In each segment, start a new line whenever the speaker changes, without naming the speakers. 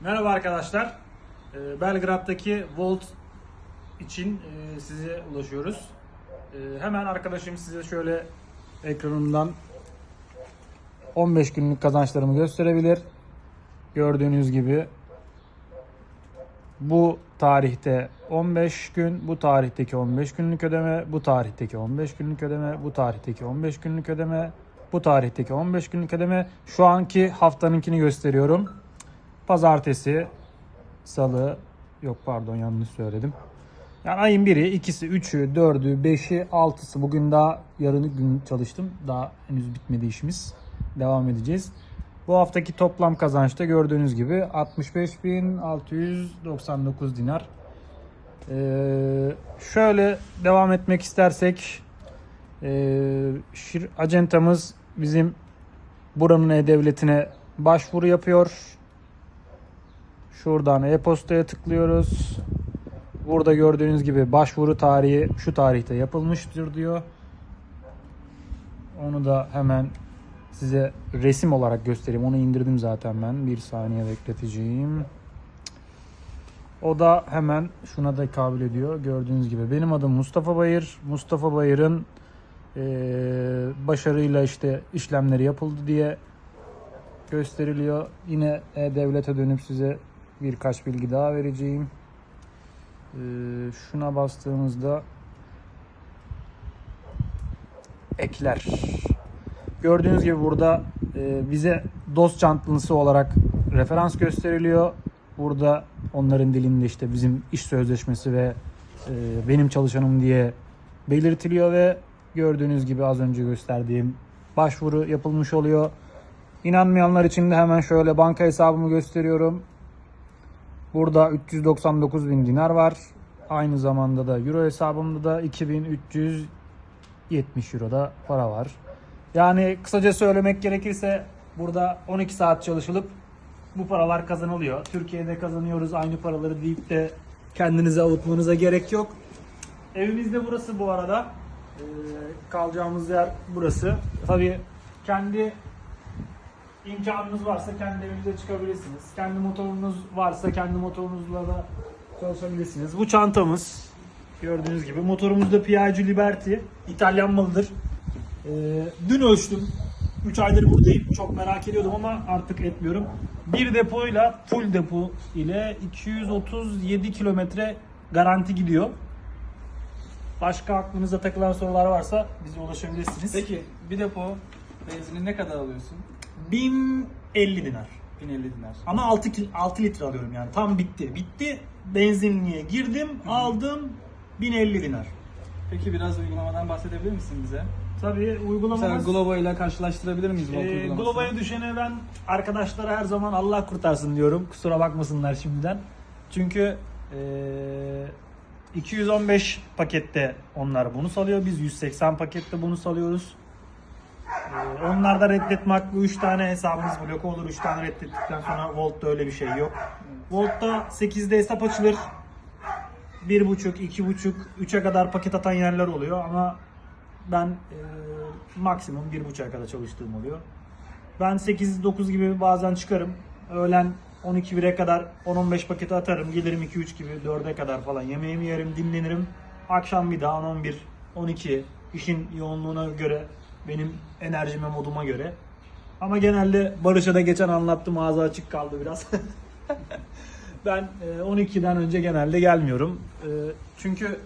Merhaba arkadaşlar. Ee, Belgrad'daki Volt için e, size ulaşıyoruz. Ee, Hemen arkadaşım size şöyle ekranından 15 günlük kazançlarımı gösterebilir. Gördüğünüz gibi bu tarihte 15 gün, bu tarihteki 15 günlük ödeme, bu tarihteki 15 günlük ödeme, bu tarihteki 15 günlük ödeme, bu tarihteki 15 günlük ödeme. Şu anki haftanınkini gösteriyorum. Pazartesi, salı, yok pardon yanlış söyledim. Yani ayın biri, ikisi, üçü, dördü, beşi, altısı. Bugün daha yarını gün çalıştım. Daha henüz bitmedi işimiz. Devam edeceğiz. Bu haftaki toplam kazançta gördüğünüz gibi 65.699 dinar. Ee, şöyle devam etmek istersek ee, şir, acentamız bizim buranın e-devletine başvuru yapıyor. Şuradan e-postaya tıklıyoruz. Burada gördüğünüz gibi başvuru tarihi şu tarihte yapılmıştır diyor. Onu da hemen size resim olarak göstereyim. Onu indirdim zaten ben. Bir saniye bekleteceğim. O da hemen şuna da kabul ediyor. Gördüğünüz gibi benim adım Mustafa Bayır. Mustafa Bayır'ın eee, başarıyla işte işlemleri yapıldı diye gösteriliyor. Yine e-devlete dönüp size birkaç bilgi daha vereceğim. Ee, şuna bastığımızda ekler. Gördüğünüz gibi burada e, bize dost çantlısı olarak referans gösteriliyor. Burada onların dilinde işte bizim iş sözleşmesi ve e, benim çalışanım diye belirtiliyor ve gördüğünüz gibi az önce gösterdiğim başvuru yapılmış oluyor. İnanmayanlar için de hemen şöyle banka hesabımı gösteriyorum. Burada 399 bin dinar var. Aynı zamanda da euro hesabımda da 2370 euro da para var. Yani kısaca söylemek gerekirse burada 12 saat çalışılıp bu paralar kazanılıyor. Türkiye'de kazanıyoruz aynı paraları deyip de kendinize avutmanıza gerek yok. Evimiz de burası bu arada. Ee, kalacağımız yer burası. Tabii kendi imkanınız varsa kendi evinize çıkabilirsiniz. Kendi motorunuz varsa kendi motorunuzla da çalışabilirsiniz. Bu çantamız gördüğünüz gibi. Motorumuz da Piaggio Liberty. İtalyan malıdır. Ee, dün ölçtüm. 3 aydır buradayım. Çok merak ediyordum ama artık etmiyorum. Bir depoyla full depo ile 237 kilometre garanti gidiyor. Başka aklınıza takılan sorular varsa bize ulaşabilirsiniz.
Peki bir depo benzini ne kadar alıyorsun?
1050 dinar.
1050 dinar.
Ama 6, kil- 6 litre alıyorum yani. Tam bitti. Bitti. Benzinliğe girdim, aldım 1050 dinar.
Peki biraz uygulamadan bahsedebilir misin bize?
Tabii
Mesela
uygulamamız...
Globo ile karşılaştırabilir miyiz Volt
Ee,
uygulamasını?
Globo'ya düşene ben arkadaşlara her zaman Allah kurtarsın diyorum. Kusura bakmasınlar şimdiden. Çünkü ee, 215 pakette onlar bunu salıyor. Biz 180 pakette bunu salıyoruz. Ee, onlarda reddetme hakkı 3 tane hesabımız blok olur. 3 tane reddettikten sonra Volt'ta öyle bir şey yok. Volt'ta 8'de hesap açılır. 1.5, 2.5, 3'e kadar paket atan yerler oluyor ama ben e, maksimum 1.5'a kadar çalıştığım oluyor. Ben 8-9 gibi bazen çıkarım. Öğlen 12-1'e kadar 10-15 paketi atarım. Gelirim 2-3 gibi 4'e kadar falan yemeğimi yerim, dinlenirim. Akşam bir daha 10-11, 12 işin yoğunluğuna göre benim enerjime, moduma göre. Ama genelde Barış'a da geçen anlattım ağzı açık kaldı biraz. ben e, 12'den önce genelde gelmiyorum. E, Çünkü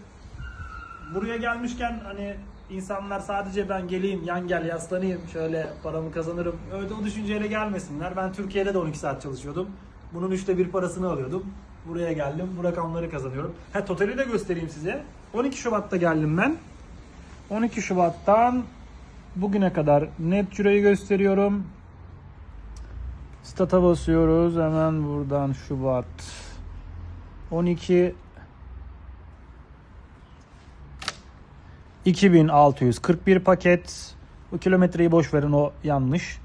buraya gelmişken hani insanlar sadece ben geleyim, yan gel, yaslanayım, şöyle paramı kazanırım. Öyle o düşünceyle gelmesinler. Ben Türkiye'de de 12 saat çalışıyordum. Bunun üçte bir parasını alıyordum. Buraya geldim, bu rakamları kazanıyorum. Ha totali de göstereyim size. 12 Şubat'ta geldim ben. 12 Şubat'tan bugüne kadar net ciroyu gösteriyorum. Stata basıyoruz. Hemen buradan Şubat 12 2641 paket. Bu kilometreyi boş verin o yanlış.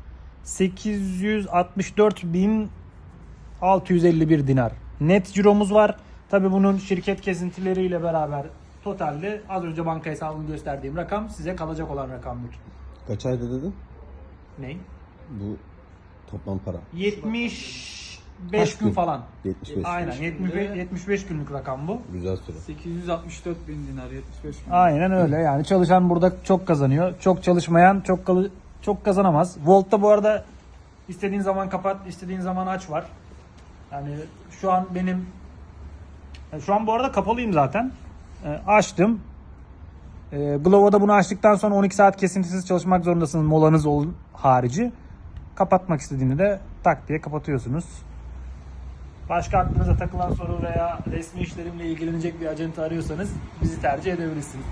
864.651 dinar. Net ciromuz var. Tabi bunun şirket kesintileriyle beraber totalde az önce banka hesabımı gösterdiğim rakam size kalacak olan rakamdır.
Kaç ayda dedin?
Ne?
Bu toplam para.
70 5
Kaç
gün
gün?
falan.
75.
Aynen
günde.
75, 75 günlük rakam bu.
Güzel süre.
864 bin dinar 75 bin.
Aynen öyle. Yani çalışan burada çok kazanıyor. Çok çalışmayan çok kalı- çok kazanamaz. Volt'ta bu arada istediğin zaman kapat, istediğin zaman aç var. Yani şu an benim yani şu an bu arada kapalıyım zaten. Ee, açtım. Ee, Glovo'da bunu açtıktan sonra 12 saat kesintisiz çalışmak zorundasınız molanız ol harici. Kapatmak istediğinde de tak diye kapatıyorsunuz. Başka aklınıza takılan soru veya resmi işlerimle ilgilenecek bir acente arıyorsanız bizi tercih edebilirsiniz.